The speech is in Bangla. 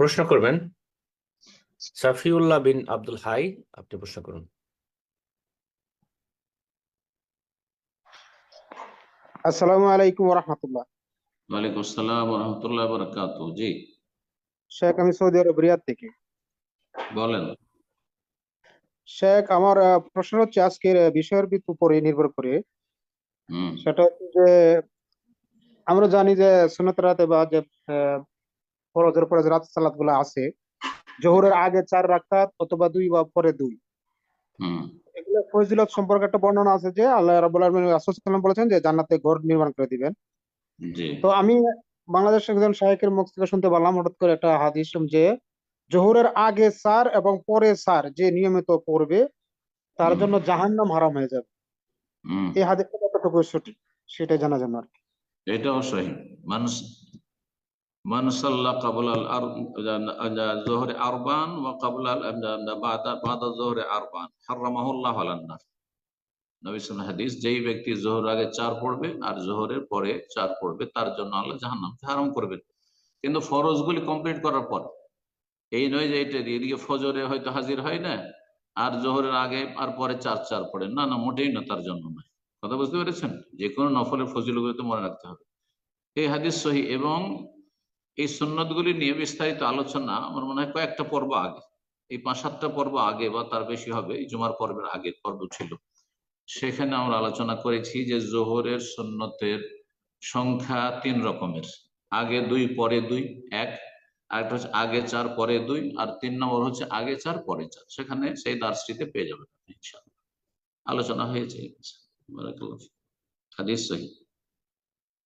প্রশ্ন করবেন সাফিউল্লাহ বিন আব্দুল হাই আপনি প্রশ্ন করুন। আসসালামু আলাইকুম রহমতুল্লাহ ওয়ালাইকুম আসসালাম রহমতুল্লাহ বরকাত জি। শেখ আমি সৌদি আরব রিয়াদ থেকে। বলেন। শেখ আমার প্রশ্ন হচ্ছে আজকের বিষয়ের উপরে নির্ভর করে। সেটা হচ্ছে যে আমরা জানি যে সুন্নত রাতে বা যে আহ, ফরজের পরে যে রাত সালাতগুলো আছে জোহরের আগে চার রাকাত অথবা দুই বা পরে দুই। এগুলো ফজিলত সম্পর্কে একটা বর্ণনা আছে যে আল্লাহ রাব্বুল আলামিন ওয়াসাল্লাম বলেছেন যে জান্নাতে ঘর নির্মাণ করে দিবেন। তো আমি বাংলাদেশ একজন শায়েখের মুখ থেকে শুনতে পারলাম হঠাৎ করে একটা হাদিস যে জোহরের আগে সার এবং পরে সার যে নিয়মিত পড়বে তার জন্য জাহান্নাম হারাম হয়ে যাবে। এই হাদিসটা কতটুকু সঠিক সেটাই জানা জন্য আর কি। এটাও সহি। মানুষ মানসাল্লা কাবুল জোহরে আরবান ওয়া কাবুল আল বাদা জোহরে আরবান যেই ব্যক্তি জোহর আগে চার পড়বে আর জোহরের পরে চার পড়বে, তার জন্য আল্লাহ জাহান্নামকে হারাম করবেন। কিন্তু ফরজগুলি কমপ্লিট করার পর, এই নয় যে এটা এদিকে ফজরে হয়তো হাজির হয় না, আর জোহরের আগে আর পরে চার চার পড়ে। না না, মোটেই না, তার জন্য নয়। কথা বুঝতে পেরেছেন? যে কোনো নফলের ফজিলগুলো তো মনে রাখতে হবে। এই হাদিস সহি এবং এই সুন্নতগুলি নিয়ে বিস্তারিত আলোচনা আমার মনে হয় কয়েকটা পর্ব আগে, এই পাঁচ সাতটা পর্ব আগে বা তার বেশি হবে, এই জুমার পর্বের আগের পর্ব ছিল। সেখানে আমরা আলোচনা করেছি যে জোহরের সুন্নতের সংখ্যা তিন রকমের, আগে দুই, পরে দুই, এক আরেকটা হচ্ছে আগে চার, পরে দুই, আর তিন নম্বর হচ্ছে আগে চার, পরে চার। সেখানে সেই দার্সটিতে পেয়ে ইনশাআল্লাহ। আলোচনা হয়েছে। হাদিস সহি।